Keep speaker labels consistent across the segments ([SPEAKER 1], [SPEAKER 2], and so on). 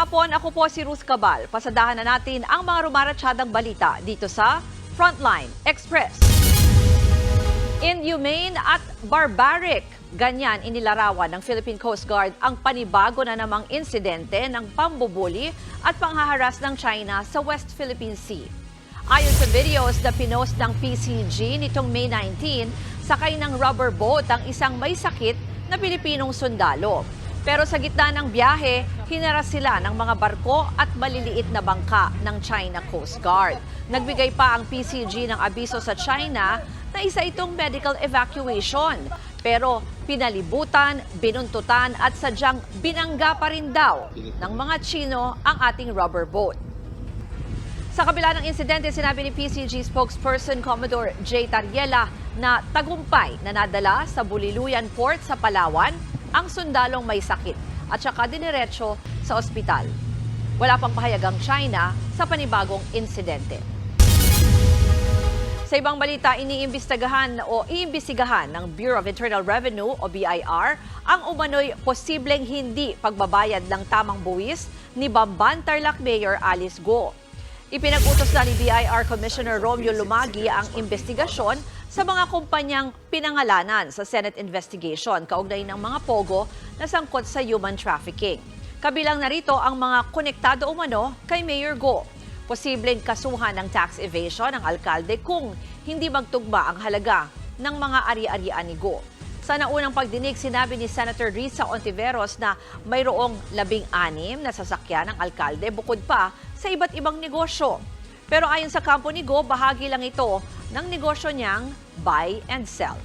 [SPEAKER 1] hapon, ako po si Ruth Cabal. Pasadahan na natin ang mga rumaratsyadang balita dito sa Frontline Express. Inhumane at barbaric. Ganyan inilarawan ng Philippine Coast Guard ang panibago na namang insidente ng pambubuli at panghaharas ng China sa West Philippine Sea. Ayon sa videos na pinost ng PCG nitong May 19, sakay ng rubber boat ang isang may sakit na Pilipinong sundalo. Pero sa gitna ng biyahe, hinaras sila ng mga barko at maliliit na bangka ng China Coast Guard. Nagbigay pa ang PCG ng abiso sa China na isa itong medical evacuation. Pero pinalibutan, binuntutan at sadyang binangga pa rin daw ng mga Chino ang ating rubber boat. Sa kabila ng insidente, sinabi ni PCG spokesperson Commodore J. Tariela na tagumpay na nadala sa Buliluyan Port sa Palawan ang sundalong may sakit at saka diniretso sa ospital. Wala pang pahayagang China sa panibagong insidente. Sa ibang balita, iniimbestigahan o iimbestigahan ng Bureau of Internal Revenue o BIR ang umano'y posibleng hindi pagbabayad ng tamang buwis ni Bamban Tarlac Mayor Alice Go. Ipinag-utos na ni BIR Commissioner Romeo Lumagi ang investigasyon sa mga kumpanyang pinangalanan sa Senate investigation kaugnay ng mga pogo na sangkot sa human trafficking. Kabilang narito ang mga konektado umano kay Mayor Go. Posibleng kasuhan ng tax evasion ng alkalde kung hindi magtugma ang halaga ng mga ari-arian ni Go. Sa naunang pagdinig, sinabi ni Senator Risa Ontiveros na mayroong labing-anim na sasakyan ng alkalde bukod pa sa iba't ibang negosyo. Pero ayon sa kampo ni Go, bahagi lang ito ng negosyo niyang buy and sell.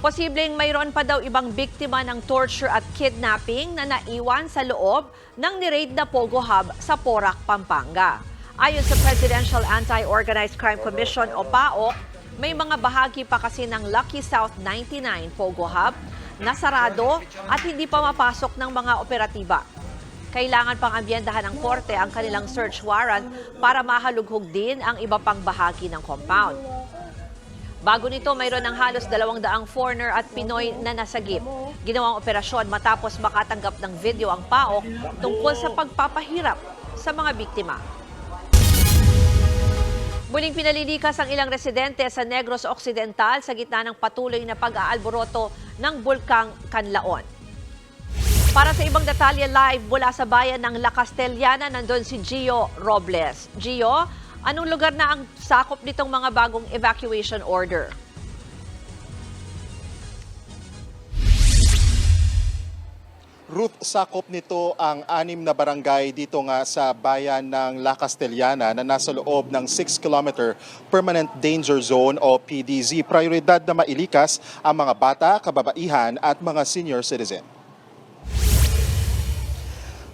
[SPEAKER 1] Posibleng mayroon pa daw ibang biktima ng torture at kidnapping na naiwan sa loob ng niraid na Pogo Hub sa Porac, Pampanga. Ayon sa Presidential Anti-Organized Crime Commission o PAOK, may mga bahagi pa kasi ng Lucky South 99 Pogo Hub na sarado at hindi pa mapasok ng mga operatiba. Kailangan pang ambyendahan ng korte ang kanilang search warrant para mahalughog din ang iba pang bahagi ng compound. Bago nito, mayroon ng halos dalawang daang foreigner at Pinoy na nasagip. Ginawang operasyon matapos makatanggap ng video ang PAOK tungkol sa pagpapahirap sa mga biktima. Muling pinalilikas ang ilang residente sa Negros Occidental sa gitna ng patuloy na pag-aalboroto ng Bulkang Kanlaon. Para sa ibang detalye live mula sa bayan ng La Castellana, nandun si Gio Robles. Gio, anong lugar na ang sakop nitong mga bagong evacuation order?
[SPEAKER 2] Ruth, sakop nito ang anim na barangay dito nga sa bayan ng La Castellana na nasa loob ng 6-kilometer Permanent Danger Zone o PDZ. Prioridad na mailikas ang mga bata, kababaihan at mga senior citizen.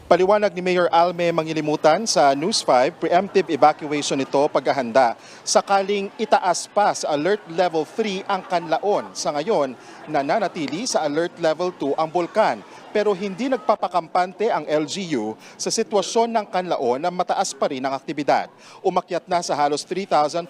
[SPEAKER 2] Paliwanag ni Mayor Alme Mangilimutan sa News 5, preemptive evacuation ito paghahanda. Sakaling itaas pa sa Alert Level 3 ang Kanlaon. Sa ngayon, nananatili sa Alert Level 2 ang Bulkan. Pero hindi nagpapakampante ang LGU sa sitwasyon ng Kanlaon na mataas pa rin ang aktibidad. Umakyat na sa halos 3,500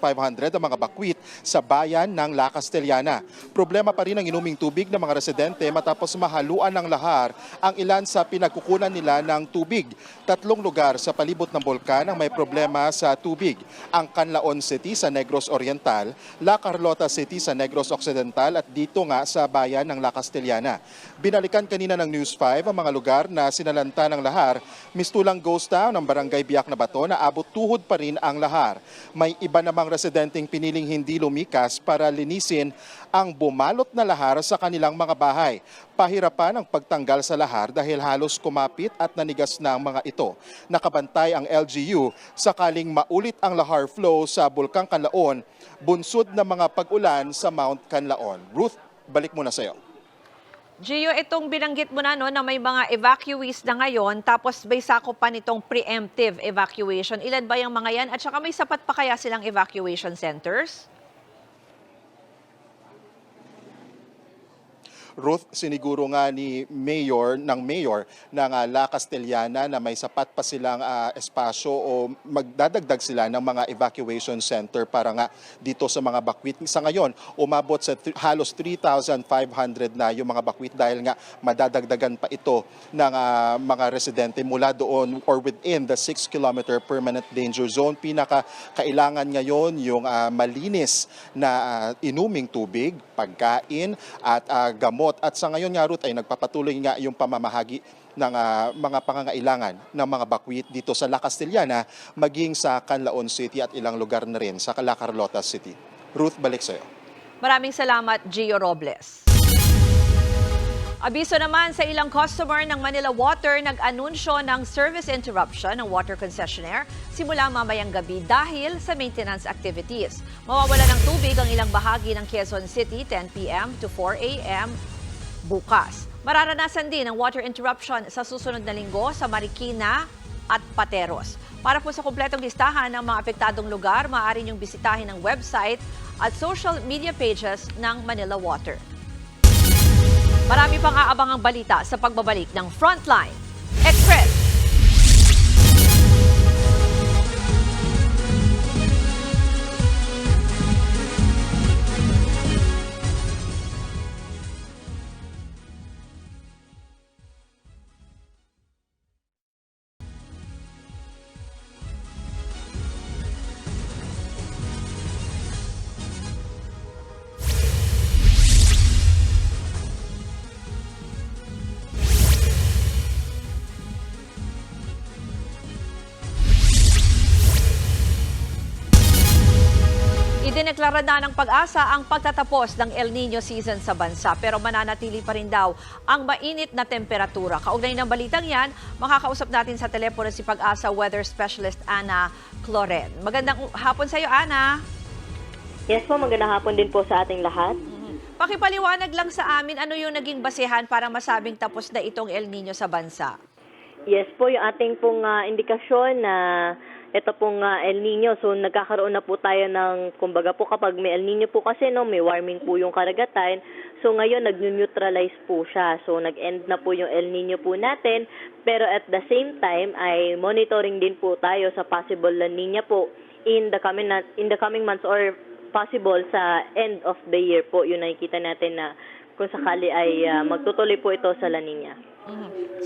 [SPEAKER 2] ang mga bakwit sa bayan ng La Castellana. Problema pa rin ang inuming tubig ng mga residente matapos mahaluan ng lahar ang ilan sa pinagkukunan nila ng tubig. Tatlong lugar sa palibot ng bulkan ang may problema sa tubig. Ang Canlaon City sa Negros Oriental, La Carlota City sa Negros Occidental at dito nga sa bayan ng La Castellana. Binalikan kanina ng News 5 ang mga lugar na sinalanta ng lahar. Mistulang ghost town ng barangay Biak na Bato na abot tuhod pa rin ang lahar. May iba namang residenteng piniling hindi lumikas para linisin ang bumalot na lahar sa kanilang mga bahay. Pahirapan ang pagtanggal sa lahar dahil halos kumapit at nanigas na ang mga ito. Nakabantay ang LGU sakaling maulit ang lahar flow sa Bulkang Kanlaon, bunsod ng mga pag-ulan sa Mount Kanlaon. Ruth, balik muna sa iyo.
[SPEAKER 1] Gio, itong binanggit mo na no, na may mga evacuees na ngayon, tapos may sakop pa nitong preemptive evacuation. Ilan ba yung mga yan? At saka may sapat pa kaya silang evacuation centers?
[SPEAKER 2] Ruth, siniguro nga ni Mayor, ng Mayor ng ah, La Castellana na may sapat pa silang ah, espasyo o magdadagdag sila ng mga evacuation center para nga dito sa mga bakwit. Sa ngayon, umabot sa halos 3,500 na yung mga bakwit dahil nga madadagdagan pa ito ng ah, mga residente mula doon or within the 6 kilometer permanent danger zone. Pinaka kailangan ngayon yung ah, malinis na ah, inuming tubig, pagkain at ah, gamot. At sa ngayon nga Ruth ay nagpapatuloy nga yung pamamahagi ng ah, mga pangangailangan ng mga bakwit dito sa La Castellana maging sa Canlaon City at ilang lugar na rin sa La Carlota City. Ruth, balik sa'yo.
[SPEAKER 1] Maraming salamat, Gio Robles. Abiso naman sa ilang customer ng Manila Water, nag-anunsyo ng service interruption ng water concessionaire simula mamayang gabi dahil sa maintenance activities. Mawawala ng tubig ang ilang bahagi ng Quezon City 10 p.m. to 4 a.m. bukas. Mararanasan din ang water interruption sa susunod na linggo sa Marikina at Pateros. Para po sa kumpletong listahan ng mga apektadong lugar, maaari niyong bisitahin ang website at social media pages ng Manila Water. Marami pang aabangang balita sa pagbabalik ng Frontline Express. Idineklara na ng pag-asa ang pagtatapos ng El Nino season sa bansa pero mananatili pa rin daw ang mainit na temperatura. Kaugnay ng balitang yan, makakausap natin sa telepono si pag-asa weather specialist Ana Cloren. Magandang hapon sa iyo, Ana.
[SPEAKER 3] Yes po, magandang hapon din po sa ating lahat.
[SPEAKER 1] Pakipaliwanag lang sa amin ano yung naging basehan para masabing tapos na itong El Nino sa bansa.
[SPEAKER 3] Yes po, yung ating pong ah, indikasyon na ito pong ah, El Nino. So nagkakaroon na po tayo ng, kumbaga po kapag may El Nino po kasi no, may warming po yung karagatan. So ngayon nag-neutralize po siya. So nag-end na po yung El Nino po natin. Pero at the same time ay monitoring din po tayo sa possible La Nina po in the coming in the coming months or possible sa end of the year po. Yun nakikita natin na kung sakali ay ah, magtutuloy po ito sa La Nina.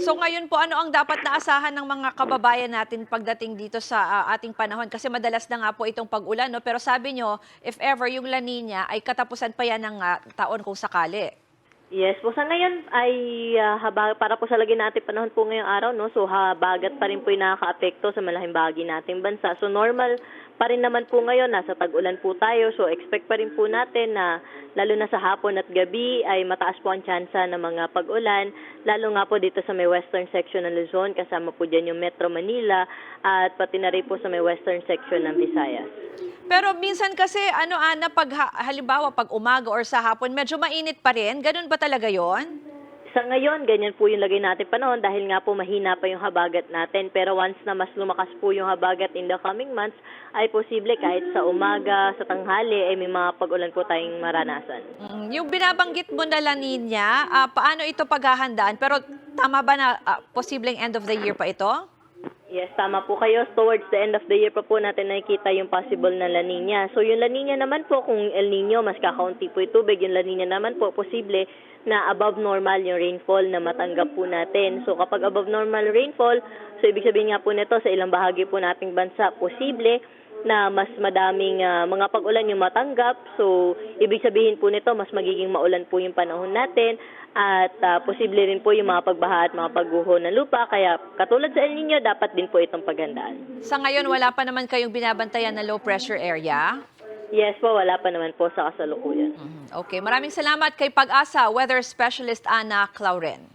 [SPEAKER 1] So ngayon po, ano ang dapat na asahan ng mga kababayan natin pagdating dito sa ah, ating panahon? Kasi madalas na nga po itong pag-ulan, no? pero sabi nyo, if ever yung La Nina ay katapusan pa yan ng ah, taon kung sakali.
[SPEAKER 3] Yes po, sa ngayon ay ah, haba, para po sa lagi natin panahon po ngayong araw, no? So habagat pa rin po yung nakaka-apekto sa malaking bahagi nating bansa. So normal pa rin naman po ngayon, nasa tag-ulan po tayo. So expect pa rin po natin na lalo na sa hapon at gabi ay mataas po ang tsansa ng mga pag-ulan. Lalo nga po dito sa may western section ng Luzon, kasama po dyan yung Metro Manila at pati na rin po sa may western section ng Visayas.
[SPEAKER 1] Pero minsan kasi, ano Ana, pag ha- halimbawa pag umaga or sa hapon, medyo mainit pa rin. Ganun ba talaga yon?
[SPEAKER 3] Sa ngayon, ganyan po yung lagay natin panahon dahil nga po mahina pa yung habagat natin. Pero once na mas lumakas po yung habagat in the coming months, ay posible kahit sa umaga, sa tanghali, ay may mga pag-ulan po tayong maranasan.
[SPEAKER 1] Mm, Yung binabanggit mo na La Nina, ah, paano ito paghahandaan? Pero tama ba na ah, posibleng end of the year pa ito?
[SPEAKER 3] Yes, tama po kayo. Towards the end of the year pa po natin nakikita yung possible na La Nina. So yung La Nina naman po, kung El Nino, mas kakaunti po yung tubig. Yung La Nina naman po, posible na above normal yung rainfall na matanggap po natin. So kapag above normal rainfall, so ibig sabihin nga po nito sa ilang bahagi po nating bansa, posible na mas madaming ah, mga pag-ulan yung matanggap. So, ibig sabihin po nito, mas magiging maulan po yung panahon natin at ah, posible rin po yung mga pagbaha at mga pagguho ng lupa. Kaya katulad sa El Nino, dapat din po itong paghandaan.
[SPEAKER 1] Sa ngayon, wala pa naman kayong binabantayan na low pressure area?
[SPEAKER 3] Yes po, wala pa naman po sa kasalukuyan.
[SPEAKER 1] Mhm. Okay, maraming salamat kay Pag-asa Weather Specialist Ana Clauren.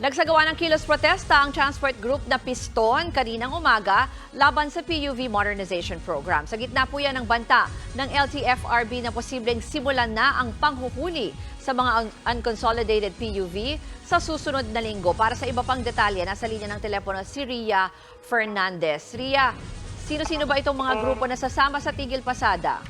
[SPEAKER 1] Nagsagawa ng kilos protesta ang transport group na Piston kaninang umaga laban sa PUV Modernization Program. Sa gitna po yan ng banta ng LTFRB na posibleng simulan na ang panghuhuli sa mga un- unconsolidated PUV sa susunod na linggo. Para sa iba pang detalye, nasa linya ng telepono si Ria Fernandez. Ria, sino-sino ba itong mga grupo na sasama sa Tigil Pasada?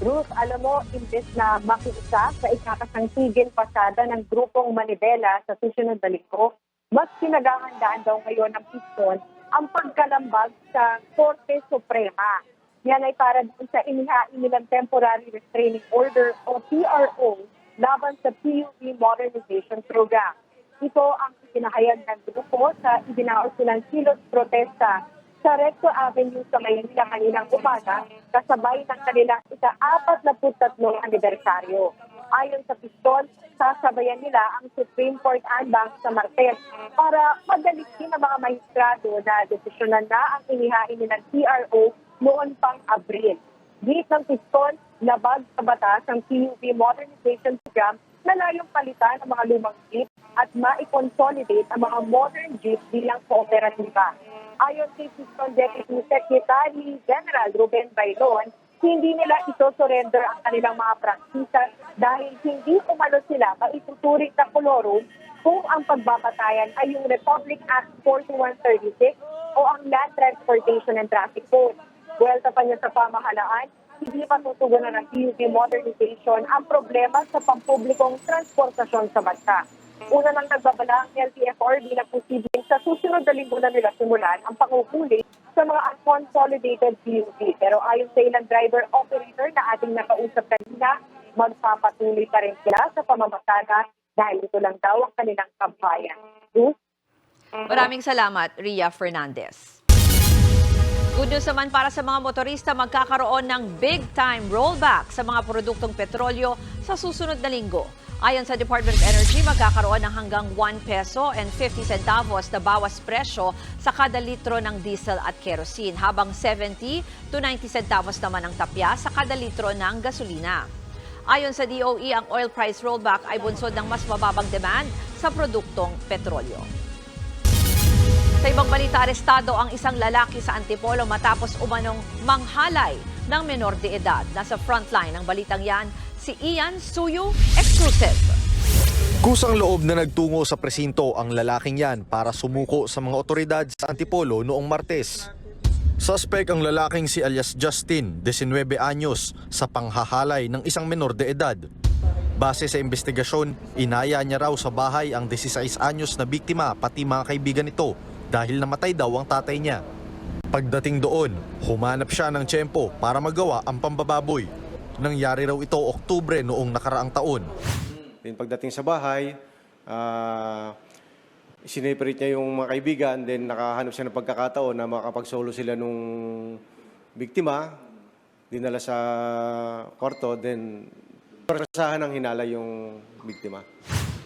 [SPEAKER 4] Ruth, alam mo, imbes na makiusap sa ikakasangsigil pasada ng grupong Manibela sa susunod na linggo, mas pinaghahandaan daw ngayon ng piston ang pagkalambag sa Korte Suprema. Yan ay para doon sa inihain nilang Temporary Restraining Order o PRO laban sa PUV Modernization Program. Ito ang itinahayag ng grupo sa ibinaos nilang kilos protesta sa Recto Avenue sa Maynila kaninang umaga kasabay ng kanilang ika-43 anibersaryo. Ayon sa piston, sasabayan nila ang Supreme Court Anbang sa Martes para madalikin ng mga mahistrado na desisyonan na ang inihain nilang PRO noon pang Abril. Git ng piston, labag sa batas ang PUV Modernization Program na layong palitan ang mga lumang jeep at ma-consolidate ang mga modern jeep bilang kooperatiba. Ayon kay Piston Deputy Secretary General Ruben Bailon, hindi nila ito surrender ang kanilang mga praktisa dahil hindi umano sila maituturing na kolorum kung ang pagbabatayan ay yung Republic Act 4136 o ang Land Transportation and Traffic Code. Buwelta pa niya sa pamahalaan, hindi matutugunan ng PUV modernization ang problema sa pampublikong transportasyon sa bansa. Una nang nagbabala ang LTFRB na posibleng sa susunod na linggo na nila simulan ang panguhuli sa mga unconsolidated PUV. Pero ayon sa ilang driver-operator na ating nakausap kanina, magpapatuloy pa rin sila sa pamamasada dahil ito lang daw ang kanilang kampayan.
[SPEAKER 1] Maraming salamat, Ria Fernandez. Good news naman para sa mga motorista magkakaroon ng big-time rollback sa mga produktong petrolyo sa susunod na linggo. Ayon sa Department of Energy, magkakaroon ng hanggang 1 peso and 50 centavos na bawas presyo sa kada litro ng diesel at kerosene, habang 70 to 90 centavos naman ang tapya sa kada litro ng gasolina. Ayon sa DOE, ang oil price rollback ay bunsod ng mas mababang demand sa produktong petrolyo. Sa ibang balita, arestado ang isang lalaki sa Antipolo matapos umanong manghalay ng menor de edad. Nasa frontline ng balitang yan, si Ian Suyu, exclusive.
[SPEAKER 5] Kusang loob na nagtungo sa presinto ang lalaking yan para sumuko sa mga otoridad sa Antipolo noong Martes. Suspect ang lalaking si alias Justin, 19 anyos, sa panghahalay ng isang menor de edad. Base sa investigasyon, inaya niya raw sa bahay ang 16 anyos na biktima pati mga kaibigan nito dahil namatay daw ang tatay niya. Pagdating doon, humanap siya ng tiyempo para magawa ang pambababoy. Nangyari raw ito Oktubre noong nakaraang taon.
[SPEAKER 6] Then pagdating sa bahay, uh, sineperate niya yung mga kaibigan, then nakahanap siya ng pagkakataon na makapagsolo sila nung biktima, dinala sa korto, then parasahan ng hinala yung biktima.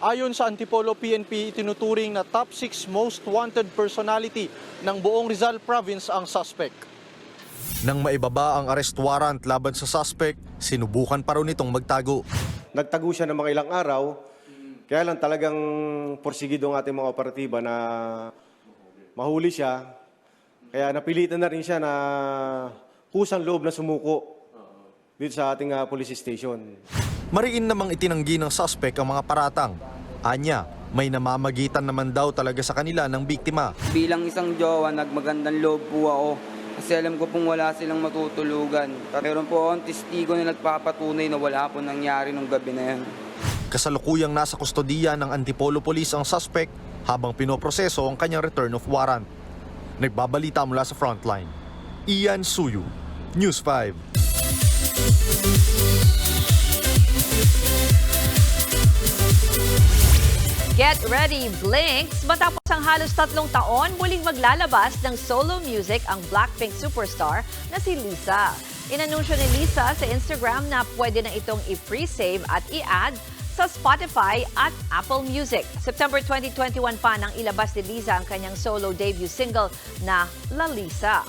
[SPEAKER 7] Ayon sa Antipolo PNP, itinuturing na top 6 most wanted personality ng buong Rizal Province ang suspect.
[SPEAKER 5] Nang maibaba ang arrest warrant laban sa suspect, sinubukan pa raw nitong magtago.
[SPEAKER 6] Nagtago siya ng mga ilang araw, kaya lang talagang porsigido ang ating mga operatiba na mahuli siya. Kaya napilitan na rin siya na kusang loob na sumuko dito sa ating ah, police station.
[SPEAKER 5] Mariin namang itinanggi ng suspect ang mga paratang. Anya, may namamagitan naman daw talaga sa kanila ng biktima.
[SPEAKER 8] Bilang isang jowa, nagmagandang loob po ako. Kasi alam ko pong wala silang matutulugan. Meron po akong testigo na nagpapatunay na wala po nangyari nung gabi na yan.
[SPEAKER 5] Kasalukuyang nasa kustodiya ng Antipolo Police ang suspect habang pinoproseso ang kanyang return of warrant. Nagbabalita mula sa frontline. Ian Suyu, News 5.
[SPEAKER 1] Get ready, Blinks! Matapos ang halos tatlong taon, muling maglalabas ng solo music ang Blackpink superstar na si Lisa. Inanunsyo ni Lisa sa Instagram na pwede na itong i-pre-save at i-add sa Spotify at Apple Music. September 2021 pa nang ilabas ni Lisa ang kanyang solo debut single na La Lisa.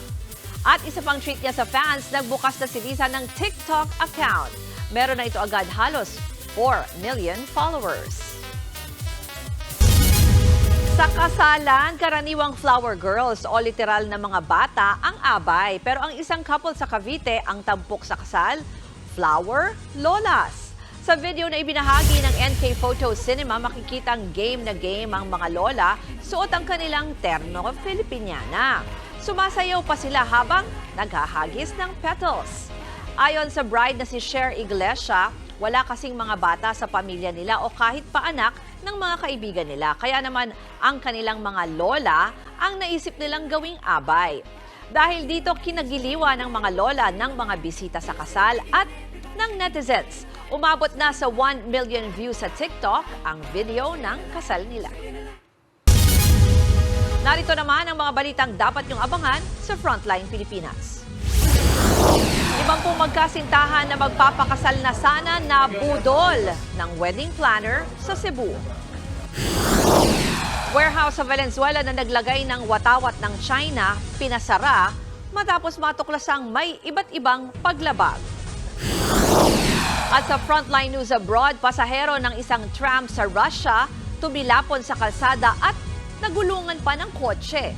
[SPEAKER 1] At isa pang treat niya sa fans, nagbukas na si Lisa ng TikTok account. Meron na ito agad halos 4 million followers. Sa kasalan, karaniwang flower girls o literal na mga bata ang abay. Pero ang isang couple sa Cavite ang tampok sa kasal, flower lolas. Sa video na ibinahagi ng NK Photo Cinema, makikitang game na game ang mga lola suot ang kanilang terno Filipiniana. Sumasayaw pa sila habang naghahagis ng petals. Ayon sa bride na si Cher Iglesia, wala kasing mga bata sa pamilya nila o kahit pa anak ng mga kaibigan nila. Kaya naman ang kanilang mga lola ang naisip nilang gawing abay. Dahil dito kinagiliwa ng mga lola ng mga bisita sa kasal at ng netizens. Umabot na sa 1 million views sa TikTok ang video ng kasal nila. Narito naman ang mga balitang dapat niyong abangan sa Frontline Pilipinas. Limampung magkasintahan na magpapakasal na sana na budol ng wedding planner sa Cebu. Warehouse sa Valenzuela na naglagay ng watawat ng China, pinasara matapos matuklasang may iba't ibang paglabag. At sa Frontline News Abroad, pasahero ng isang tram sa Russia tumilapon sa kalsada at nagulungan pa ng kotse.